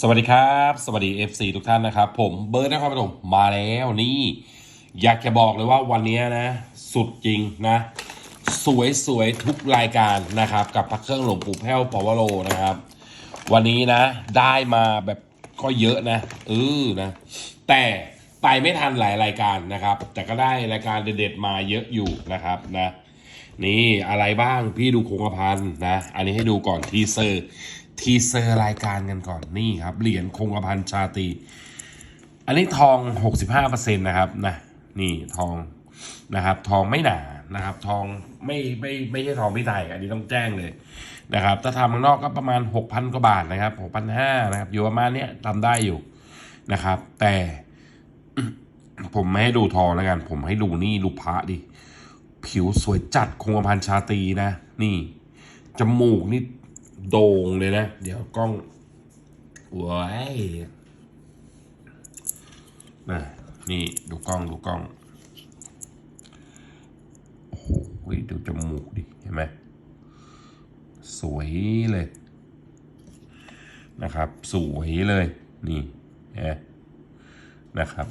สวัสดีครับ สวัสดี FC ทุกท่านนะครับ ผมเบิร์ดนะครับผมมาแล้วนี่ อยากจะบอกเลยว่าวันนี้นะ สุดจริงนะ สวยสวยๆทุกรายการนะครับ กับพระเครื่องหลวงปู่แพ้วปวโรนะครับ วันนี้นะ ได้มาแบบก็เยอะนะเออนะ แต่ไปไม่ทันหลายรายการนะครับ แต่ก็ได้รายการเด็ดๆมาเยอะอยู่นะครับนะนี่อะไรบ้างพี่ดูคงกระพันนะ อันนี้ให้ดูก่อนทีเซอร์ ทีเซอร์รายการกันก่อนนี่ครับ เหรียญคงกระพันชาตี อันนี้ทอง 65%นะครับนะนี่ทองนะครับทองไม่หนานะครับ ทองไม่ไม่ไม่ใช่ทองพี่ไทยอันนี้ต้องแจ้งเลยนะครับ ถ้าทำข้างนอกก็ประมาณ 6,000 กว่าบาทนะครับ6,500นะครับอยู่ประมาณเนี้ยทำได้อยู่นะครับ แต่ผมไม่ให้ดูทองแล้วกัน ผมให้ดูนี่ดูพระดิ ผิวสวยจัดคงกระพันชาตีนะ นี่จมูกนี่ โด่งเลยนะ เดี๋ยวกล้องว้ายนะนี่ดูกล้องดูกล้อง โอ้โหดูจมูกดิ เห็นไหมสวยเลย นะครับ สวยเลย นี่นไหมนะครับ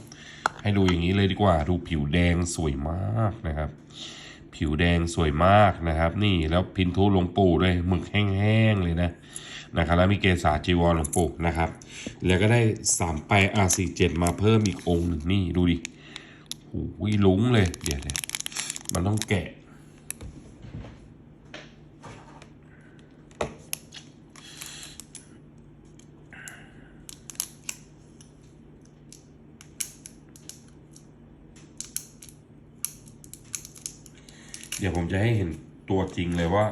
ให้ดูอย่างนี้เลยดีกว่า ดูผิวแดงสวยมากนะครับ ผิวแดงสวยมากนะครับ นี่แล้วพินทุหลวงปู่ด้วยหมึกแห้งๆเลยนะนะครับแล้วมีเกษาจีวรหลวงปู่นะครับ แล้วก็ได้สามไปอาสี่เจ็ดมาเพิ่มอีกองค์หนึ่งนี่ดูดิโอ้ยลุ้งเลยเดี๋ยวเดี๋ยวมันต้องแกะ ดี๋ยวผมจะให้เห็นตัวจริงเลยว่า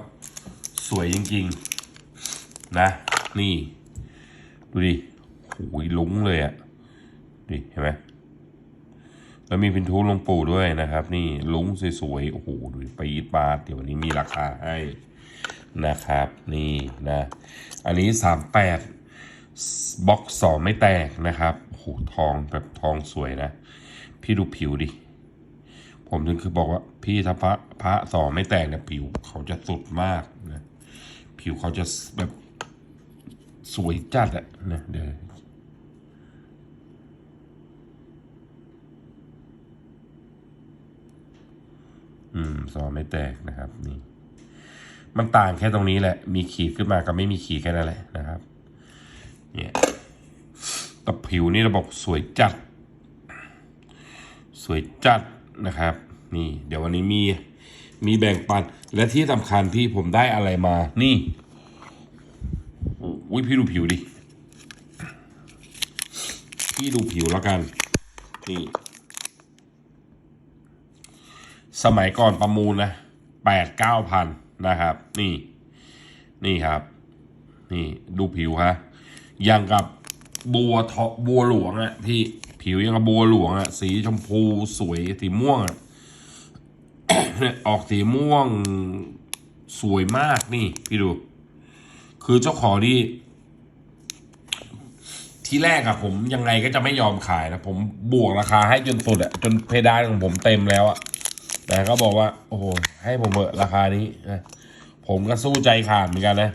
สวยจริง ๆ นะ นี่ ดูดิโอ้ยลุ้งเลยอะ่ะดิเห็นไหมแล้วมีพินทูลงปู่ด้วยนะครับ นี่ลุ้งสวยๆโอ้โหดูดิปีดปาดเดี๋ยววันนี้มีราคาให้นะครับ นี่นะ อันนี้สามแปดบล็อกสองไม่แตกนะครับโอ้โหทองแบบทองสวยนะ พี่ดูผิวดิ ผมถึงคือบอกว่า พี่ถ้าพระพระสอไม่แตกเนี่ยผิวเขาจะสุดมากนะผิวเขาจะแบบสวยจัดอะนะเดี๋ยวอืมสอไม่แตกนะครับ นี่ มันต่างแค่ตรงนี้แหละ มีขีดขึ้นมากับไม่มีขีดแค่นั้นแหละนะครับ เนี่ยแต่ผิวนี่เราบอกสวยจัด สวยจัด นะครับ นี่ เดี๋ยววันนี้มีมีแบ่งปัน และที่สำคัญพี่ผมได้อะไรมา นี่อุ้ยพี่ดูผิวดิ พี่ดูผิวแล้วกัน นี่ สมัยก่อนประมูลนะแปดเก้าพันนะครับ นี่ นี่ครับ นี่ดูผิวฮะยังกับบัวทอบัวหลวงอะพี่ ผิวยังกับบัวหลวงอะสีชมพูสวยสีม่วงอะเนี่ยออกสีม่วงสวยมากนี่ พี่ดู คือเจ้าของที่ที่แรกอะผมยังไงก็จะไม่ยอมขายนะ ผมบวกราคาให้จนสุดอะจนเพดานของผมเต็มแล้วอะแต่ก็บอกว่า โอ้โหให้ผมเถอะราคานี้นะผมก็สู้ใจขาดเหมือนกันนะ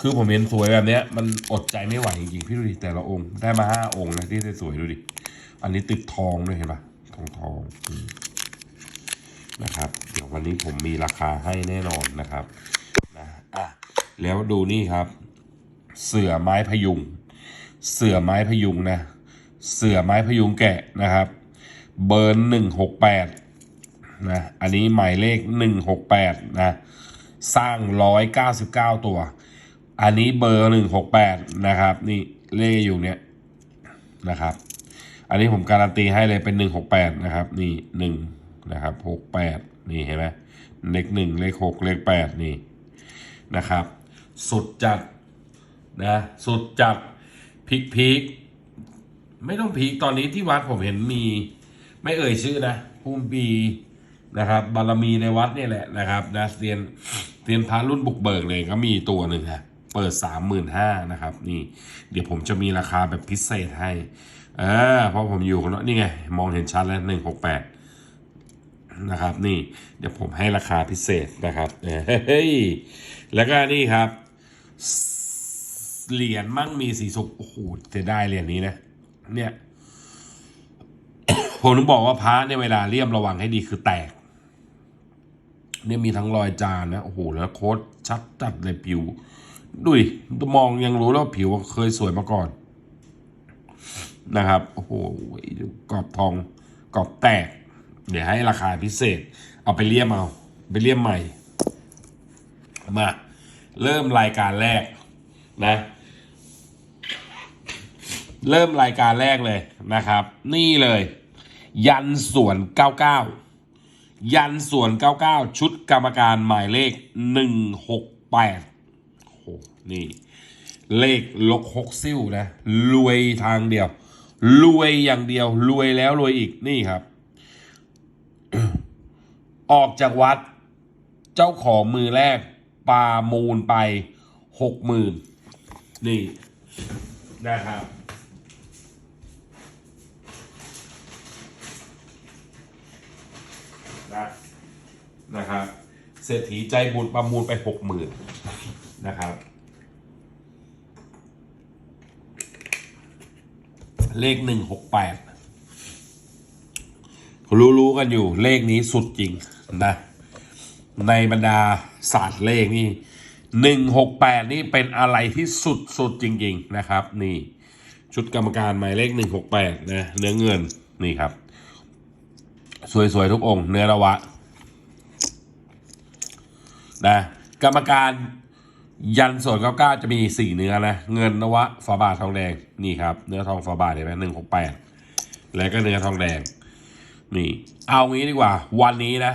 คือผมเห็นสวยแบบเนี้ย มันอดใจไม่ไหวจริงๆพี่ดูดิแต่ละองค์ได้มาห้าองค์นะที่สวยๆดูดิ อันนี้ติดทองด้วยเห็นปะทองทองนะครับ เดี๋ยววันนี้ผมมีราคาให้แน่นอนนะครับนะอะแล้วดูนี่ครับ เสือไม้พยุง เสือไม้พยุงนะ เสือไม้พยุงแกะนะครับ เบอร์หนึ่งหกแปดนะอันนี้หมายเลขหนึ่งหกแปดนะสร้างร้อยเก้าสิบเก้าตัว อันนี้เบอร์หนึ่งหกแปดนะครับ นี่เลขอยู่เนี้ยนะครับ อันนี้ผมการันตีให้เลยเป็นหนึ่งหกแปดนะครับนี่หนึ่งนะครับหกแปดนี่เห็นไหมเลขหนึ่งเลขหกเลขแปดนี่นะครับสุดจัดนะสุดจัดพีกพีกไม่ต้องพีกตอนนี้ที่วัดผมเห็นมีไม่เอ่ยชื่อนะภูมิปีนะครับ บารมีในวัดนี่แหละนะครับนะเรียนเรียนพระรุ่นบุกเบิกเลยก็มีตัวหนึ่งฮะเปิดสามหมื่นห้านะครับ นี่ เดี๋ยวผมจะมีราคาแบบพิเศษให้ ออเพราะผมอยู่กันนี่ไง มองเห็นชัดแล้วหนึ่งหกแปดนะครับนี่เดี๋ยวผมให้ราคาพิเศษนะครับเฮ้ยแล้วก็นี่ครับ เหรียญมั่งมีสีสุขโอ้โหจะได้เหรียญนี้นะ เนี่ยผมต้องบอกว่าพระเนี่ยเวลาเลี่ยมระวังให้ดีคือแตก เนี่ยมีทั้งรอยจานนะโอ้โหแล้วโค้ดชัดจัดเลยผิวดูดิมองยังรู้แล้ววาผิวเคยสวยมาก่อน นะครับ โอ้โหกรอบทองกรอบแตก เดี๋ยวให้ราคาพิเศษ เอาไปเลี่ยมเอา ไปเลี่ยมใหม่ มา เริ่มรายการแรกนะ เริ่มรายการแรกเลยนะครับ นี่เลย ยันส่วน 99 ยันส่วน 99 ชุดกรรมการหมายเลข 168โอ้โหนี่เลขลกหกซิ่วนะ รวยทางเดียว รวยอย่างเดียว รวยแล้วรวยอีกนี่ครับ ออกจากวัด เจ้าของมือแรกปามูลไปหกหมื่นนี่นะครับ นะนะครับ เศรษฐีใจบุญประมูลไปหกหมื่นนะครับ เลขหนึ่งหกแปดรู้ๆกันอยู่เลขนี้สุดจริงนะ ในบรรดาศาสตร์เลขนี่หนึ่งหกแปดนี่เป็นอะไรที่สุดสุดจริง ๆนะครับ นี่ชุดกรรมการหมายเลขหนึ่งหกแปดนะเนื้อเงินนี่ครับ สวยๆทุกองค์เนื้อระวะนะกรรมการ ยันส่วนเก้าเก้าจะมีสี่เนื้อนะเงินนวะฝาบาททองแดงนี่ครับเนื้อทองฝาบาทเห็นไหมหนึ่งหกแปดแล้วก็เนื้อทองแดง นี่ เอางี้ดีกว่า วันนี้นะ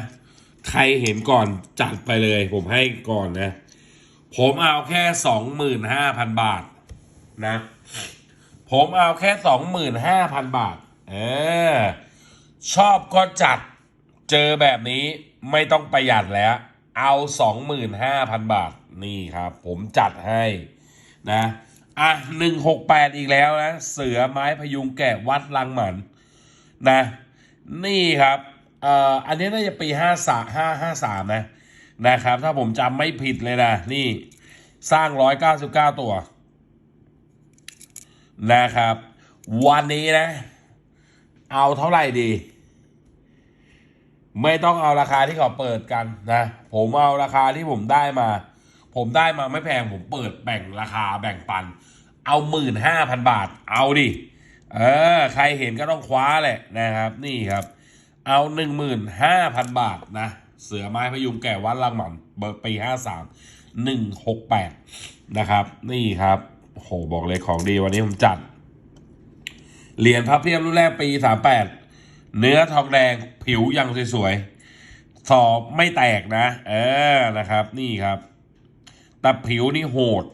ใครเห็นก่อนจัดไปเลย ผมให้ก่อนนะ ผมเอาแค่สองหมื่นห้าพันบาทนะ ผมเอาแค่สองหมื่นห้าพันบาท เออ ชอบก็จัดเจอแบบนี้ไม่ต้องประหยัดแล้ว เอาสองหมื่นห้าพันบาท นี่ครับ ผมจัดให้นะ อะหนึ่งหกแปดอีกแล้วนะ เสือไม้พยุงแกะวัดลังหมันนะ นี่ครับเอ่ออันนี้น่าจะปีห้าสามห้าห้าสามนะ นะครับ ถ้าผมจำไม่ผิดเลยนะ นี่สร้างร้อยเก้าสิบเก้าตัว นะครับ วันนี้นะ เอาเท่าไหร่ดี ไม่ต้องเอาราคาที่เขาเปิดกันนะ ผมเอาราคาที่ผมได้มา ผมได้มาไม่แพงผมเปิดแบ่งราคาแบ่งปัน เอาหมื่นห้าพันบาท เอาดิ เออ ใครเห็นก็ต้องคว้าแหละนะครับ นี่ครับ เอาหนึ่งหมื่นห้าพันบาทนะ เสือไม้พยุงแก่วัดลังหมันเบอร์ปีห้าสามหนึ่งหกแปดนะครับ นี่ครับโหบอกเลยของดีวันนี้ผมจัดเหรียญพระเพียบรุ่นแรกปีสามแปด เนื้อทองแดงผิวยังสวยๆสอบไม่แตกนะ เออนะครับ นี่ครับแต่ผิวนี่โหด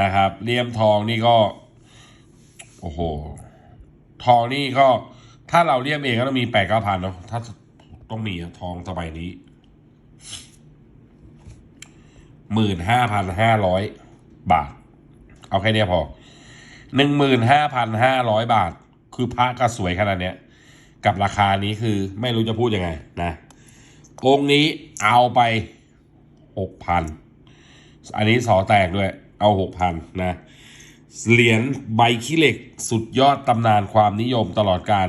นะครับเลี่ยมทองนี่ก็ โอ้โห ทองนี่ก็ ถ้าเราเลี่ยมเองก็ต้องมีแปดเก้าพันเนาะถ้าต้องมีทองสมัยนี้หมื่นห้าพันห้าร้อยบาท เอาแค่นี้พอหนึ่งหมื่นห้าพันห้าร้อยบาท คือพระก็สวยขนาดเนี้ยกับราคานี้คือไม่รู้จะพูดยังไงนะองค์นี้เอาไปหกพันอันนี้สอแตกด้วย เอาหกพันนะเหรียญใบขี้เหล็กสุดยอดตำนานความนิยมตลอดการ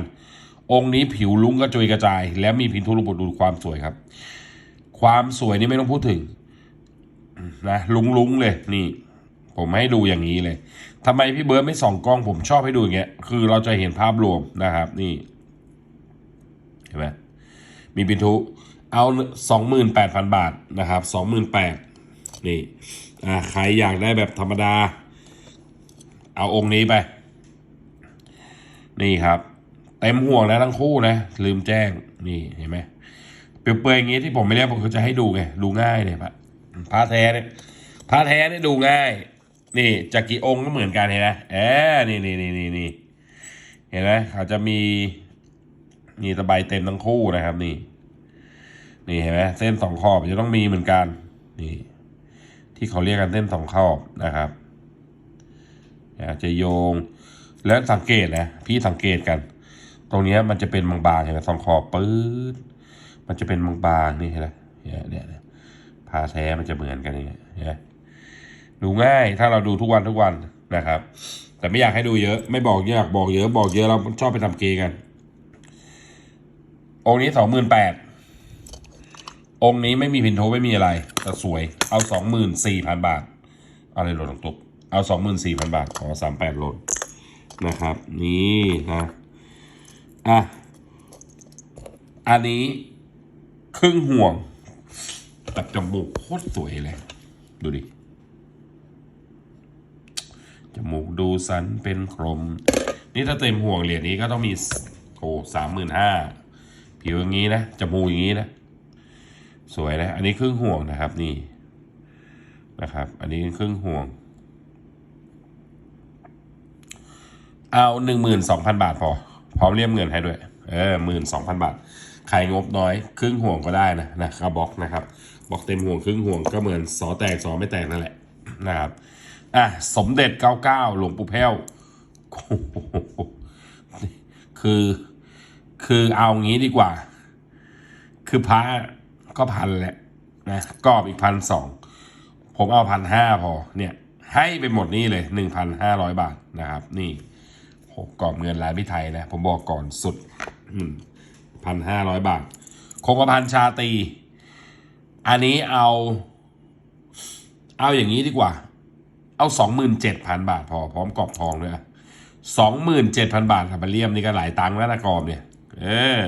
องค์นี้ผิวลุ้งกระจุยกระจาย และมีพินทุรุบุตรดูความสวยครับ ความสวยนี่ไม่ต้องพูดถึงนะลุงลุ้งๆเลยนี่ ผมให้ดูอย่างนี้เลยทำไมพี่เบิร์ดไม่ส่องกล้องผมชอบให้ดูอย่างเงี้ย คือเราจะเห็นภาพรวมนะครับ นี่เห็นไหมมีปินทุเอาสองหมื่นแปดพันบาทนะครับสองหมื่นแปดนี่อ่าใครอยากได้แบบธรรมดา เอาองค์นี้ไป นี่ครับ เต็มห่วงแล้วทั้งคู่นะ ลืมแจ้งนี่เห็นไหมเปลือยๆอย่างงี้ที่ผมไม่เรียกผมก็จะให้ดูไงดูง่ายเนี่ยพระพระแท้เนี่ยพระแท้เนี่ยดูง่าย นี่จากกี่องค์ก็เหมือนกันเห็นไหมเออนี่นี่นี่นี่นี่เห็นไหมเขาจะมีนี่ตะไบเต็มทั้งคู่นะครับ นี่ นี่เห็นไหมเส้นสองขอบจะต้องมีเหมือนกัน นี่ ที่เขาเรียกกันเส้นสองขอบนะครับจะโยง แล้วสังเกตนะพี่สังเกตกัน ตรงนี้มันจะเป็นบางๆเห็นไหมสองขอบปื๊ดมันจะเป็นบางๆนี่เห็นไหมเนี่ยเนี่ยผ้าแท้มันจะเหมือนกันอย่างเงี้ยเห็นไหม ดูง่ายถ้าเราดูทุกวันทุกวันนะครับ แต่ไม่อยากให้ดูเยอะ ไม่บอกอยากบอกเยอะบอกเยอะเราชอบไปทำเกย์กัน องค์นี้สองหมื่นแปดองค์นี้ไม่มีพินโทไม่มีอะไร แต่สวยเอาสองหมื่นสี่พันบาท อะไรโหลดตกเอาสองหมื่นสี่พันบาทขอสามแปดหลดนะครับ นี่นะอะอันนี้ครึ่งห่วงตัดจมูกโคตรสวยเลย ดูดิ จมูกดูสันเป็นครม นี่ถ้าเต็มห่วงเหรียญนี้ก็ต้องมีโอ้สามหมื่นห้าผิวอย่างนี้นะจมูกอย่างนี้นะ สวยนะ อันนี้ครึ่งห่วงนะครับนี่นะครับ อันนี้ครึ่งห่วง เอาหนึ่งหมื่นสองพันบาทพอพร้อมเรียมเงินให้ด้วย เออหมื่นสองพันบาทใครงบน้อยครึ่งห่วงก็ได้นะนะครับบล็อกนะครับบล็อกเต็มห่วงครึ่งห่วงก็เหมือนสอแตกสอไม่แตกนั่นแหละนะครับ อะสมเด็จเก้าเก้าหลวงปู่แพ้วโอ้โหคือคือเอางี้ดีกว่า คือพระก็พันแหละนะกรอบอีกพันสองผมเอาพันห้าพอเนี่ย ให้ไปหมดนี่เลยหนึ่งพันห้าร้อยบาทนะครับ นี่หกรอบเงินลายพิไทยนะ ผมบอกก่อนสุดพันห้าร้อยบาท คงกระพันชาตี อันนี้เอา เอาอย่างนี้ดีกว่า เอาสองหมื่นเจ็ดพันบาทพอพร้อมกรอบทองด้วยสองหมื่นเจ็ดพันบาททำมาเลี่ยมนี่ก็หลายตังค์แล้วนะกรอบเนี่ย เออ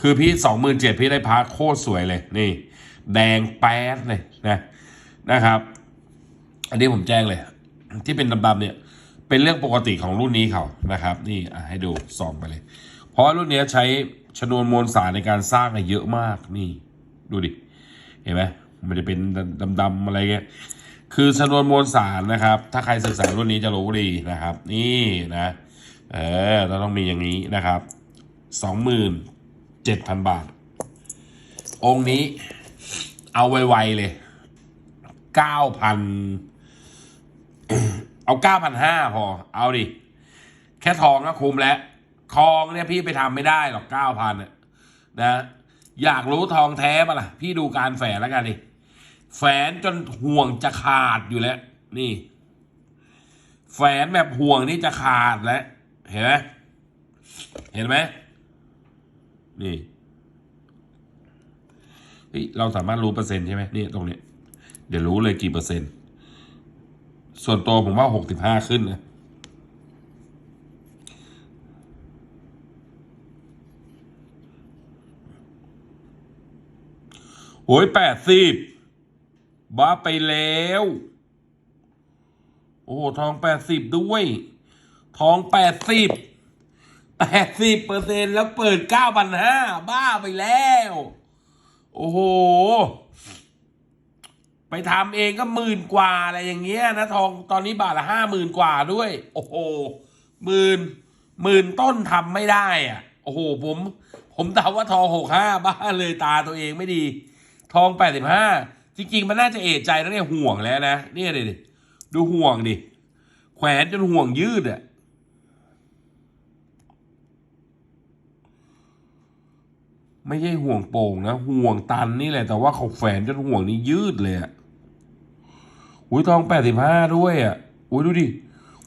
คือพี่สองหมื่นเจ็ดพี่ได้พาโคตรสวยเลยนี่ แดงแป๊ดเลยนะนะครับ อันนี้ผมแจ้งเลย ที่เป็นดำๆเนี่ย เป็นเรื่องปกติของรุ่นนี้เขานะครับ นี่ให้ดูส่องไปเลย เพราะรุ่นนี้ใช้ชนวนมวลสารในการสร้างเยอะมากนี่ ดูดิ เห็นไหมมันจะเป็นดำๆอะไรเงี้ย คือชนวนมวลสารนะครับ ถ้าใครศึกษารุ่นนี้จะรู้ดีนะครับ นี่นะ เออเราต้องมีอย่างนี้นะครับสองหมื่นเจ็ดพันบาท องค์นี้เอาไวๆเลยเก้าพันเอาเก้าพันห้าพอ เอาดิ แค่ทองก็คุ้มแล้ว ทองเนี่ยพี่ไปทำไม่ได้หรอกเก้าพันนะ อยากรู้ทองแท้ปะล่ะ พี่ดูการแฝงแล้วกันดิ แฝนจนห่วงจะขาดอยู่แล้ว นี่ แฝนแบบห่วงนี่จะขาดแล้ว เห็นไหมเห็นไหมนี่เฮ้ยเราสามารถรู้เปอร์เซ็นต์ใช่ไหมนี่ตรงนี้เดี๋ยวรู้เลยกี่เปอร์เซ็นต์ ส่วนตัวผมว่าหกสิบห้าขึ้นนะโอ้ยแปดสิบ บ้าไปแล้ว โอ้โหทองแปดสิบด้วย ทองแปดสิบแปดสิบเปอร์เซ็นแล้วเปิดเก้าพันห้าบ้าไปแล้ว โอ้โห ไปทำเองก็หมื่นกว่าอะไรอย่างเงี้ยนะทองตอนนี้บาทละห้าหมื่นกว่าด้วย โอ้โหหมื่นหมื่นต้นทำไม่ได้อะ โอ้โห ผม ผมเดาว่าทองหกห้าบ้าเลยตาตัวเองไม่ดี ทองแปดสิบห้า จริงๆ มันน่าจะเอะใจแล้วเนี่ยห่วงแล้วนะเนี่ยดิดิดูห่วงดิแขวนจนห่วงยืดอะไม่ใช่ห่วงโป่งนะห่วงตันนี่แหละ แต่ว่าเขาแฝนจนห่วงนี้ยืดเลยอะอุ้ยทองแปดสิบห้าด้วยอะอุ้ยดูดิ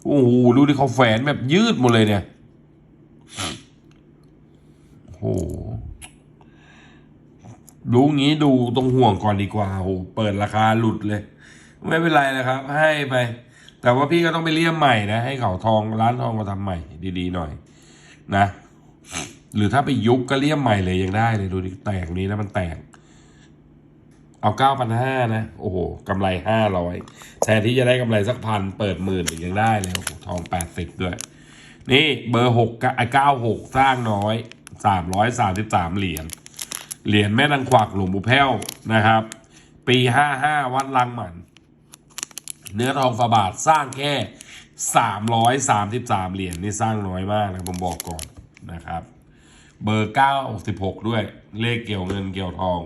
โอ้โหดูดิเขาแฝนแบบยืดหมดเลยเนี่ยโอ้โห รู้งี้ดูตรงห่วงก่อนดีกว่าโหเปิดราคาหลุดเลย ไม่เป็นไรนะครับ ให้ไป แต่ว่าพี่ก็ต้องไปเลี่ยมใหม่นะ ให้เขาทองร้านทองมาทำใหม่ ดีๆหน่อย นะ หรือถ้าไปยุบก็เลี่ยมใหม่เลยยังได้เลยดูดิแตกนี้นะมันแตก เอาเก้าพันห้านะ โอ้โหกำไรห้าร้อยแทนที่จะได้กำไรสักพันเปิดหมื่นยังได้เลยโอ้โหทองแปดสิบด้วย นี่เบอร์หกเก้าหกสร้างน้อยสามร้อยสามสิบสามเหรียญ เหรียญแม่นางควักหลวงปู่แพ้วนะครับ ปีห้าห้าวัดลังหมัน เนื้อทองฝาบาทสร้างแค่สามร้อยสามสิบสามเหรียญนี่สร้างน้อยมากนะผมบอกก่อนนะครับ เบอร์เก้าสิบหกด้วย เลขเกี่ยวเงินเกี่ยวทอง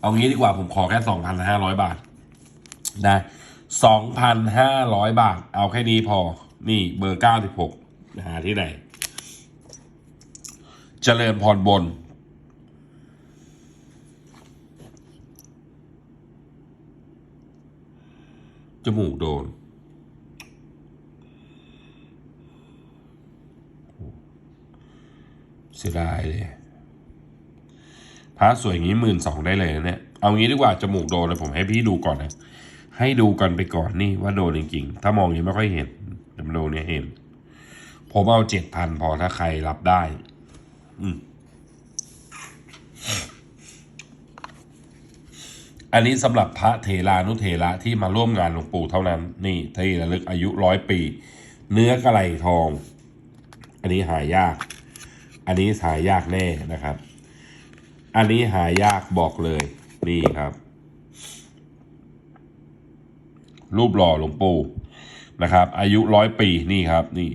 เอางี้ดีกว่าผมขอแค่สองพันห้าร้อยบาท นะสองพันห้าร้อยบาท เอาแค่นี้พอ นี่เบอร์เก้าสิบหกหาที่ไหน เจริญพรบน จมูกโดน เสียดายเลยพระสวยอย่างนี้หมื่นสองได้เลยนะเนี่ย เอางี้ดีกว่าจมูกโดนเลยผมให้พี่ดูก่อนนะ ให้ดูกันไปก่อนนี่ว่าโดนจริงๆ ถ้ามองย่งี้ไม่ค่อยเห็นจำโดนเนี่ยเห็น ผมเอาเจ็ดพันพอถ้าใครรับได้ อันนี้สำหรับพระเถรานุเถระที่มาร่วมงานหลวงปู่เท่านั้น นี่ที่ระลึกอายุร้อยปี เนื้อกระไหลทอง อันนี้หายาก อันนี้หายากแน่นะครับ อันนี้หายากบอกเลย นี่ครับ รูปหล่อหลวงปู่นะครับ อายุร้อยปีนี่ครับ นี่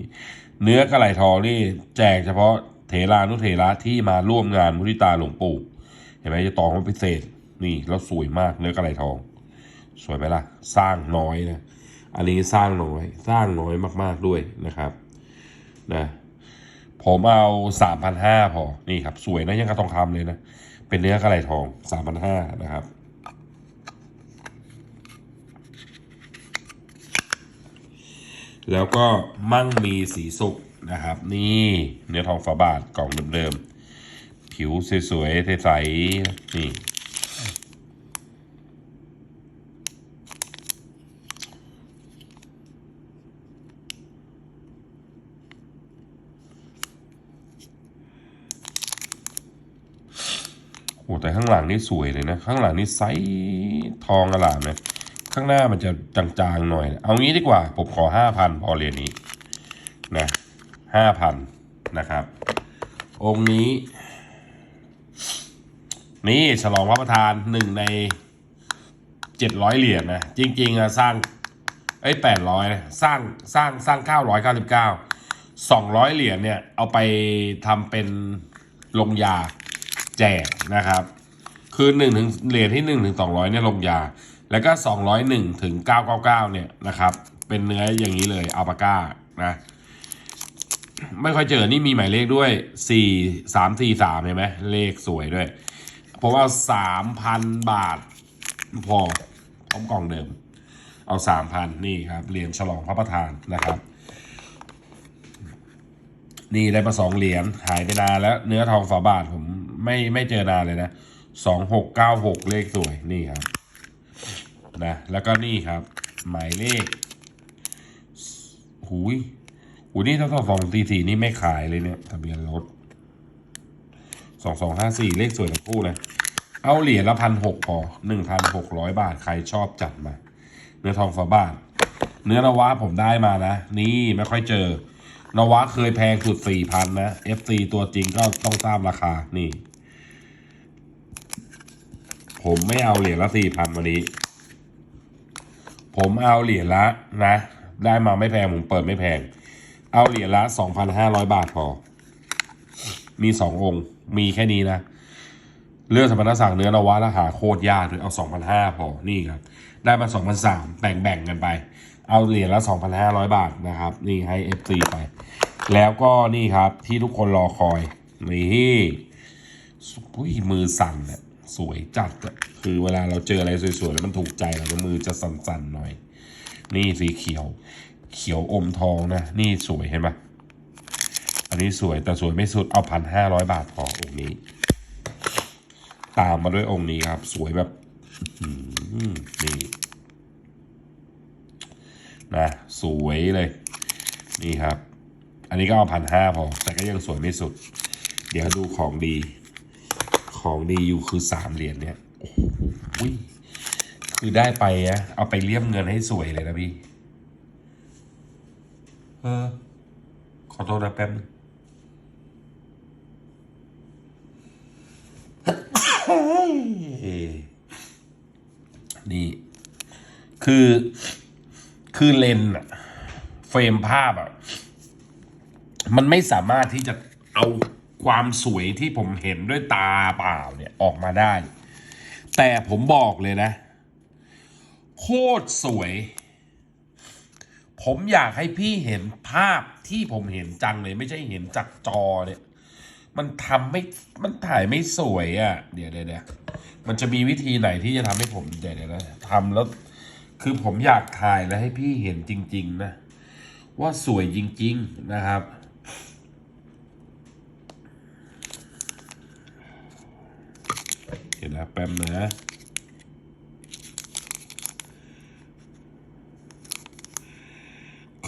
เนื้อกระไหลทองนี่แจกเฉพาะ เถรานุเถระที่มาร่วมงานมุทิตาหลวงปู่เห็นไหมจะตองมันพิเศษนี่แล้วสวยมากเนื้อกระไหลทอง สวยไหมล่ะ สร้างน้อยนะอันนี้สร้างน้อย สร้างน้อยมาก ๆด้วยนะครับนะผมเอาสามพันห้าพอ นี่ครับ สวยนะยังกระทองคำเลยนะ เป็นเนื้อกระไหลทองสามพันห้านะครับแล้วก็มั่งมีสีสุก นะครับ นี่เนื้อทองฝาบาทกล่องเดิมๆ ผิวสวยๆ ใสๆ นี่ โอ้แต่ข้างหลังนี่สวยเลยนะ ข้างหลังนี่ไซส์ทองอลามเลยข้างหน้ามันจะจางๆหน่อย เอางี้ดีกว่า ผมขอห้าพันพอเรียนนี้นะ ห้าพันนะครับ องค์นี้ นี่ฉลองพระประธานหนึ่งในเจ็ดร้อยเหรียญนะ จริงๆอะสร้างไอ้แปดร้อยสร้างสร้างสร้างเก้าร้อยเก้าสิบเก้าสองร้อยเหรียญเนี่ย เอาไปทำเป็นลงยาแจกนะครับ คือหนึ่งถึงเหรียญที่หนึ่งถึงสองร้อยเนี่ยลงยา แล้วก็สองร้อยหนึ่งถึงเก้าเก้าเก้าเนี่ยนะครับ เป็นเนื้ออย่างนี้เลยอัลปาก้านะ ไม่ค่อยเจอ นี่มีหมายเลขด้วยสี่สามสี่สามเห็นไหมเลขสวยด้วยผมเอาสามพันบาท พอพร้อมกล่องเดิม เอาสามพันนี่ครับเหรียญฉลองพระประธานนะครับ นี่ได้มาสองเหรียญหายไปนานแล้ว เนื้อทองฝาบาทผมไม่ไม่เจอนานเลยนะสองหกเก้าหกเลขสวยนี่ครับนะแล้วก็นี่ครับ หมายเลขหุย หูนี่ถ้าสองตีสี่นี่ไม่ขายเลยเนี่ยทะเบียนรถสองสองห้าสี่เลขสวยทั้งคู่นะเอาเหรียญละพันหกพอหนึ่งพันหกร้อยบาทใครชอบจัดมา เนื้อทองฝาบาท เนื้อนวะผมได้มานะ นี่ไม่ค่อยเจอนวะเคยแพงสุดสี่พันนะ FC ตัวจริงก็ต้องตามราคานี่ ผมไม่เอาเหรียญละสี่พันวันนี้ ผมเอาเหรียญละนะ ได้มาไม่แพงผมเปิดไม่แพง เอาเหรียญละสองพันห้าร้อยบาทพอ มีสององค์ มีแค่นี้นะเลือกสมณศักดิ์เนื้อนวะแล้วหาโคตรยากเลยเอาสองพันห้าพอ นี่ครับ ได้มาสองพันสามแบ่งแบ่งๆกันไป เอาเหรียญละสองพันห้าร้อยบาทนะครับ นี่ให้ FC ไป แล้วก็นี่ครับที่ทุกคนรอคอย นี่อุ้ยมือสั่นอะสวยจัดคือเวลาเราเจออะไรสวยๆ แล้วมันถูกใจเราก็มือจะสั่นๆหน่อย นี่สีเขียว เขียวอมทองนะ นี่สวยเห็นปะอันนี้สวยแต่สวยไม่สุดเอาพันห้าร้อยบาทพอองค์นี้ ตามมาด้วยองค์นี้ครับ สวยแบบนี่นะสวยเลย นี่ครับ อันนี้ก็เอาพันห้าพอ แต่ก็ยังสวยไม่สุด เดี๋ยวดูของดี ของดีอยู่คือสามเหรียญเนี่ยโอ้โหคือได้ไปอะเอาไปเลี่ยมเงินให้สวยเลยนะพี่ เออ ขอโทษนะแป๊บนึงนี่ คือ คือเลนส์อะเฟรมภาพอะมันไม่สามารถที่จะเอาความสวยที่ผมเห็นด้วยตาเปล่าเนี่ยออกมาได้ แต่ผมบอกเลยนะ โคตรสวย ผมอยากให้พี่เห็นภาพที่ผมเห็นจังเลย ไม่ใช่เห็นจากจอเนี่ย มันทำไม่ มันถ่ายไม่สวยอะ่ะ เดี๋ยวเดี๋ยวมันจะมีวิธีไหนที่จะทำให้ผมเดี๋ยวเดี๋ยวทำแล้ว คือผมอยากถ่ายแล้วให้พี่เห็นจริง ๆ นะ ว่าสวยจริง ๆนะครับเห็นแล้วแป๊บนะ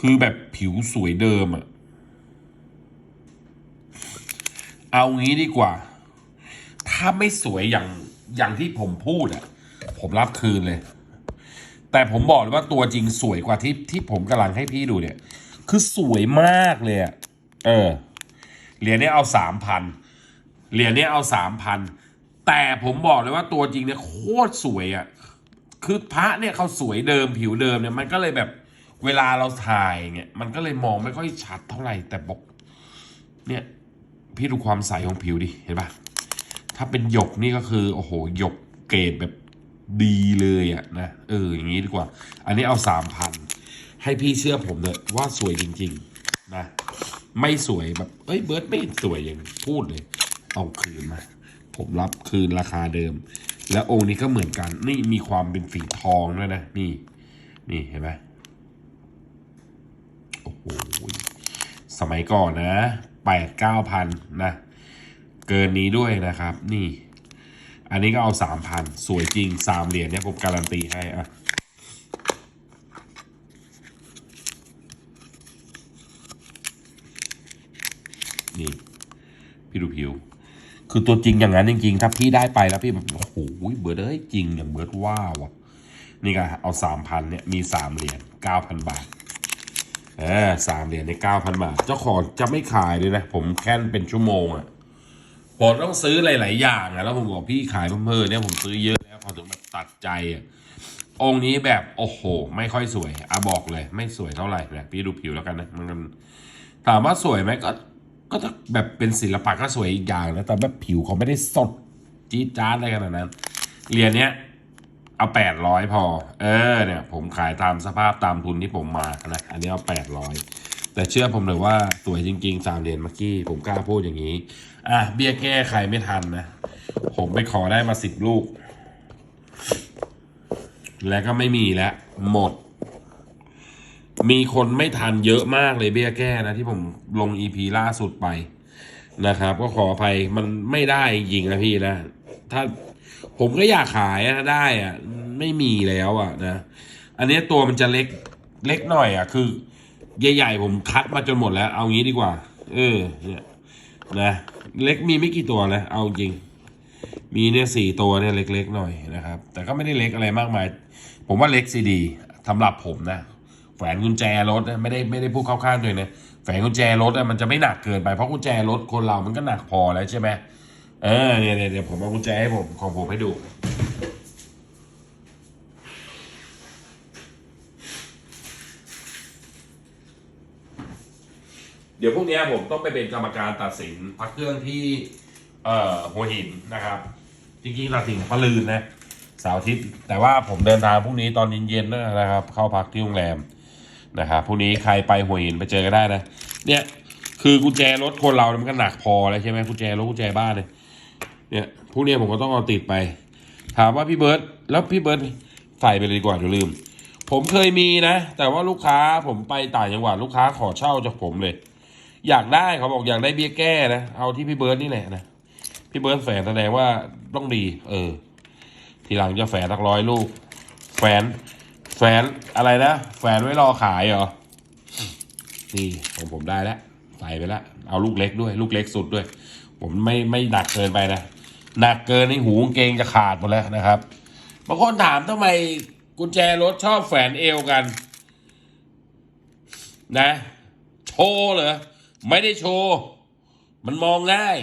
คือแบบผิวสวยเดิมอะเอางี้ดีกว่า ถ้าไม่สวยอย่างอย่างที่ผมพูดอะผมรับคืนเลย แต่ผมบอกเลยว่าตัวจริงสวยกว่าที่ที่ผมกำลังให้พี่ดูเนี่ย คือสวยมากเลยอะเออ เหรียญนี้เอาสามพัน เหรียญนี้เอาสามพัน แต่ผมบอกเลยว่าตัวจริงเนี่ยโคตรสวยอะคือพระเนี่ยเขาสวยเดิมผิวเดิมเนี่ยมันก็เลยแบบ เวลาเราถ่ายเนี่ย มันก็เลยมองไม่ค่อยชัดเท่าไหร่แต่บอก เนี่ย พี่ดูความใสของผิวดิเห็นปะถ้าเป็นหยกนี่ก็คือโอ้โหหยกเกรดแบบดีเลยอะนะเอออย่างนี้ดีกว่า อันนี้เอาสามพันให้พี่เชื่อผมเลยว่าสวยจริง ๆ นะ ไม่สวยแบบ เอ้ยเบิร์ดไม่สวยอย่างพูดเลย เอาคืนมา ผมรับคืนราคาเดิม แล้วองค์นี้ก็เหมือนกัน นี่มีความเป็นสีทองด้วยนะ นี่ นี่เห็นไหม โอ้โหสมัยก่อนนะแปดเก้าพันนะ เกินนี้ด้วยนะครับ นี่ อันนี้ก็เอาสามพันสวยจริงสามเหรียญเนี่ยผมการันตีให้อะนี่พี่ดูผิว คือตัวจริงอย่างนั้นจริงๆ ถ้าพี่ได้ไปแล้วพี่แบบโอ้โหเบิร์ดเอ้ยจริงอย่างเบิร์ดว้าวนี่ก็เอาสามพันเนี่ยมีสามเหรียญเก้าพันบาท ออสามเหรียญในเก้าพันบาท เจ้าของจะไม่ขายเลยนะ ผมแค่นเป็นชั่วโมงอะ่ะผมต้องซื้อหลาย ๆ อย่างอะ่ะแล้วผมบอกพี่ขายเพิ่มๆเนี่ยผมซื้อเยอะแล้วพอถึงแบบตัดใจอะ่ะองค์นี้แบบโอ้โห ไม่ค่อยสวยอะบอกเลย ไม่สวยเท่าไหร่นะพี่ดูผิวแล้วกันนะมันถามว่าสวยไหมก็ก็ถ้าแบบเป็นศิลปะก็สวยอีกอย่างนะแต่แบบผิวเขาไม่ได้สดจี๊ดจ๊าดอะไรขนาดนั้นเหรียญเนี้ย เอาแปดร้อยพอ เออเนี่ยผมขายตามสภาพตามทุนที่ผมมานะอันนี้เอาแปดร้อยแต่เชื่อผมเลยว่าสวยจริงๆสามเหรียญเมื่อกี้ผมกล้าพูดอย่างนี้ อะเบี้ยแก้ใครไม่ทันนะ ผมไปขอได้มาสิบลูก แล้วก็ไม่มีแล้วหมด มีคนไม่ทันเยอะมากเลยเบี้ยแก้นะที่ผมลงอีพีล่าสุดไปนะครับ ก็ขออภัยมันไม่ได้จริงนะพี่นะ ถ้า ผมก็อยากขายอะถ้าได้อะไม่มีแล้วอะนะ อันนี้ตัวมันจะเล็กเล็กหน่อยอะคือ ใหญ่ๆผมคัดมาจนหมดแล้ว เอางี้ดีกว่า เออ เนี่ยนะเล็กมีไม่กี่ตัวนะเอาจริง มีเนี่ยสี่ตัวเนี่ยเล็กๆหน่อยนะครับ แต่ก็ไม่ได้เล็กอะไรมากมาย ผมว่าเล็กซีดีสำหรับผมนะแฝนกุญแจรถนะไม่ได้ไม่ได้พูดเข้าข้างตัวเองนะแฝนกุญแจรถอะมันจะไม่หนักเกินไปเพราะกุญแจรถคนเรามันก็หนักพอแล้วใช่ไหม เออเนี่ยเนี่ยเดี๋ยวผมเอากุญแจให้ผมของผมให้ดู เดี๋ยวพรุ่งนี้ผมต้องไปเป็นกรรมการตัดสินพักเครื่องที่ เอ่อหัวหินนะครับ จริงๆตัดสินพะลืนนะเสาร์อาทิตย์แต่ว่าผมเดินทางพรุ่งนี้ตอนเย็นๆนะครับ เข้าพักที่โรงแรมนะครับพรุ่งนี้ใครไปหัวหินไปเจอกันได้นะ เนี่ยคือกุญแจรถคนเรา มันก็หนักพอแล้วใช่ไหมกุญแจรถกุญแจบ้านเลย เนี่ยพรุ่งนี้ผมก็ต้องเอาติดไป ถามว่าพี่เบิร์ตแล้วพี่เบิร์ตใส่ไปเลยดีกว่าเดี๋ยวลืม ผมเคยมีนะ แต่ว่าลูกค้าผมไปต่างจังหวัดลูกค้าขอเช่าจากผมเลย อยากได้เขาบอกอยากได้เบี้ยแก้นะเอาที่พี่เบิร์ตนี่แหละนะพี่เบิร์ตแฝนแสดงว่าต้องดี เออ ทีหลังจะแฝนสักร้อยลูก แฝนแฝนอะไรนะแฝนไว้รอขายเหรอนี่ของผมได้แล้วใส่ไปแล้วเอาลูกเล็กด้วย ลูกเล็กสุดด้วย ผมไม่ไม่หนักเกินไปนะ หนักเกินในหูกางเกงจะขาดหมดแล้วนะครับบางคนถามทำไมกุญแจรถชอบแฝนเอวกัน นะ โชว์เหรอ ไม่ได้โชว์ มันมองง่าย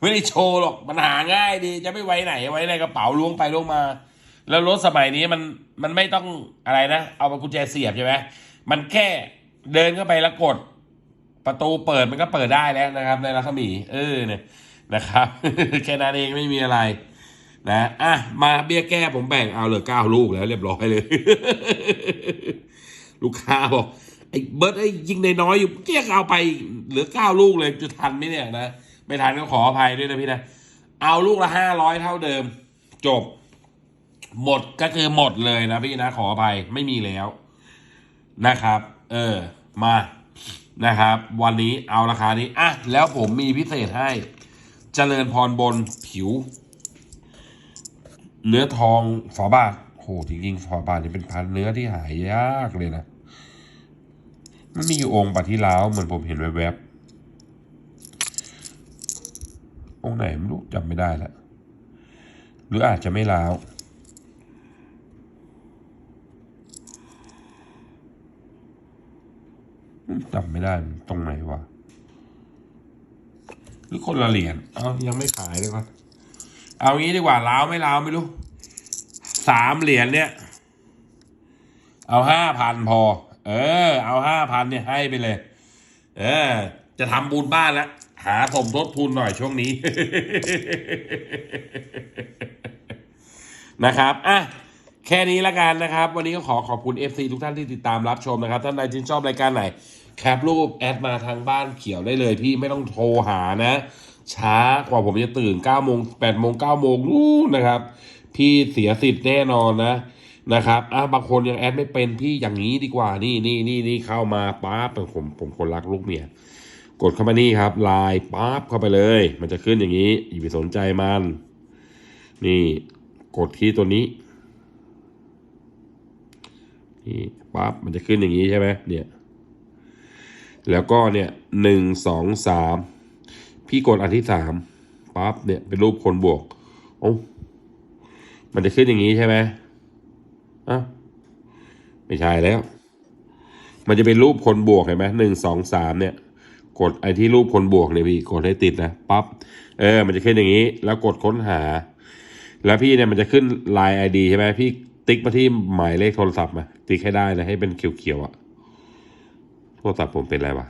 ไม่ได้โชว์หรอกมันหาง่ายดี จะไม่ไว้ไหน ไว้ในกระเป๋าล้วงไปล้วงมา แล้วรถสมัยนี้มันมันไม่ต้องอะไรนะ เอากุญแจเสียบใช่ไหมมันแค่เดินเข้าไปแล้วกด ประตูเปิดมันก็เปิดได้แล้วนะครับ ในรัศมี เออเนี่ยนะครับ แค่นั้นเองไม่มีอะไร นะอะมาเบี้ยแก้ผมแบ่งเอาเหลือเก้าลูกแล้ว เรียบร้อยเลย ลูกค้าบอกไอ้เบิร์ดไอ้ยิงในน้อยอยู่เกี้ยเอาไปเหลือเก้าลูกเลยจะทันไหมเนี่ยนะไม่ทันก็ขออภัยด้วยนะพี่นะเอาลูกละห้าร้อยเท่าเดิม จบ หมดก็คือหมดเลยนะพี่นะขออภัยไม่มีแล้วนะครับ เออ มา นะครับ วันนี้เอาราคานี้อะแล้วผมมีพิเศษให้เจริญพรบนผิว เนื้อทองฝาบาทโหจริงๆฝาบาทนี่เป็นพันเนื้อที่หายยากเลยนะมันมีอยู่องค์ปะที่ล้าวเหมือนผมเห็นแวบๆองค์ไหนไม่รู้จำไม่ได้ละหรืออาจจะไม่ล้าว จำไม่ได้ตรงไหนวะหรือคนละเหรียญเอายังไม่ขายเลยก่อนเอางี้ดีกว่าล้าวไม่ล้าวไม่รู้สามเหรียญเนี่ย เอาห้าพันพอ เออ เอาห้าพันเนี่ยให้ไปเลย เออ จะทำบุญบ้านแล้วหาสมทบทุนหน่อยช่วงนี้นะครับ อะ แค่นี้ละกันนะครับ วันนี้ก็ขอขอบคุณ FC ทุกท่านที่ติดตามรับชมนะครับ ท่านใดที่ชอบรายการไหน แคปรูปแอดมาทางบ้านเขียวได้เลยพี่ไม่ต้องโทรหานะ ช้ากว่าผมจะตื่น9โมง8โมง9โมงนู่นนะครับ พี่เสียสิทธิ์แน่นอนนะนะครับอะบางคนยังแอดไม่เป็นพี่อย่างนี้ดีกว่า นี่นี่นี่นี่เข้ามาปั๊บผมผมคนรักลูกเมีย กดเข้ามานี่ครับไลน์ปั๊บเข้าไปเลย มันจะขึ้นอย่างนี้ อย่าไปสนใจมัน นี่ กดที่ตัวนี้ นี่ปั๊บมันจะขึ้นอย่างนี้ใช่ไหมเนี่ยแล้วก็เนี่ยหนึ่งสองสามพี่กดอันที่สามปั๊บเนี่ยเป็นรูปคนบวกโอ้มันจะขึ้นอย่างนี้ใช่ไหมอะไม่ใช่แล้ว มันจะเป็นรูปคนบวกเห็นไหมหนึ่งสองสามเนี่ย กดไอ้ที่รูปคนบวกเนี่ยพี่กดให้ติดนะปั๊บเออ มันจะขึ้นอย่างนี้ แล้วกดค้นหา แล้วพี่เนี่ยมันจะขึ้น Line ID ใช่ไหมพี่ ติ๊กมาที่หมายเลขโทรศัพท์มาติ๊กให้ได้นะให้เป็นเขียวๆอะโทรศัพท์ผมเป็นอะไรวะ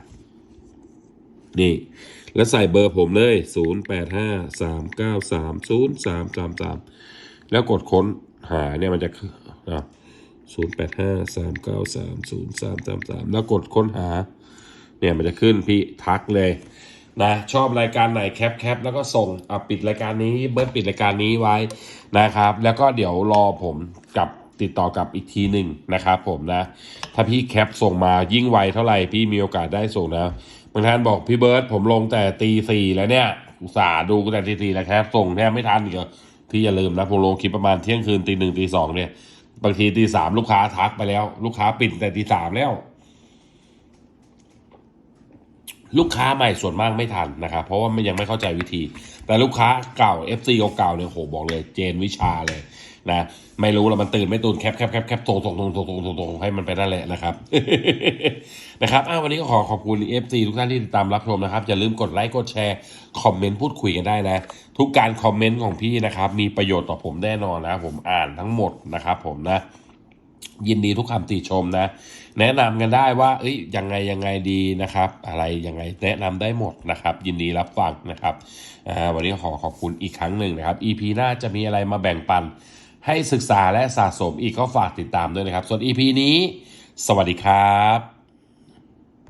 นี่ แล้วใส่เบอร์ผมเลยศูนย์แปดห้าสามเก้าสามศูนย์สามสามสามแล้วกดค้นหาเนี่ยมันจะอะศูนย์แปดห้าสามเก้าสามศูนย์สามสามสามแล้วกดค้นหา เนี่ยมันจะขึ้นพี่ทักเลย นะชอบรายการไหนแคปแคปแล้วก็ส่งอะปิดรายการนี้เบิร์ดปิดรายการนี้ไว้นะครับ แล้วก็เดี๋ยวรอผมกับติดต่อกับอีกทีหนึ่งนะครับผมนะ ถ้าพี่แคปส่งมายิ่งไวเท่าไหร่พี่มีโอกาสได้ส่งนะบางท่านบอกพี่เบิร์ดผมลงแต่ตีสี่แล้วเนี่ยอุตส่าห์ดูแต่ตีสี่แล้วแคปส่งแทบไม่ทันอีกเหรอพี่อย่าลืมนะผมลงคลิปประมาณเที่ยงคืนตีหนึ่งตีสองเนี่ยบางทีตีสามลูกค้าทักไปแล้ว ลูกค้าปิดแต่ตีสามแล้ว ลูกค้าใหม่ส่วนมากไม่ทันนะครับ เพราะว่ามันยังไม่เข้าใจวิธี แต่ลูกค้าเก่า FC เก่าๆเนี่ยโหบอกเลยเจนวิชาเลยนะไม่รู้แล้วมันตื่นไม่ตื่นแคปแคปแคปแคปส่งส่งส่งส่งส่งส่งให้มันไปนั่นแหละนะครับนะครับอ้าววันนี้ก็ขอขอบคุณ FC ทุกท่านที่ติดตามรับชมนะครับ อย่าลืมกดไลค์กดแชร์ คอมเมนต์พูดคุยกันได้นะ ทุกการคอมเมนต์ของพี่นะครับ มีประโยชน์ต่อผมแน่นอนนะผมอ่านทั้งหมดนะครับผมนะ ยินดีทุกคำติชมนะ แนะนำกันได้ว่า เอ้ยยังไงยังไงดีนะครับ อะไรยังไงแนะนำได้หมดนะครับ ยินดีรับฟังนะครับวันนี้ขอขอบคุณอีกครั้งหนึ่งนะครับ EP หน้าจะมีอะไรมาแบ่งปัน ให้ศึกษาและสะสมอีกก็ฝากติดตามด้วยนะครับ ส่วน EP นี้ สวัสดีครับ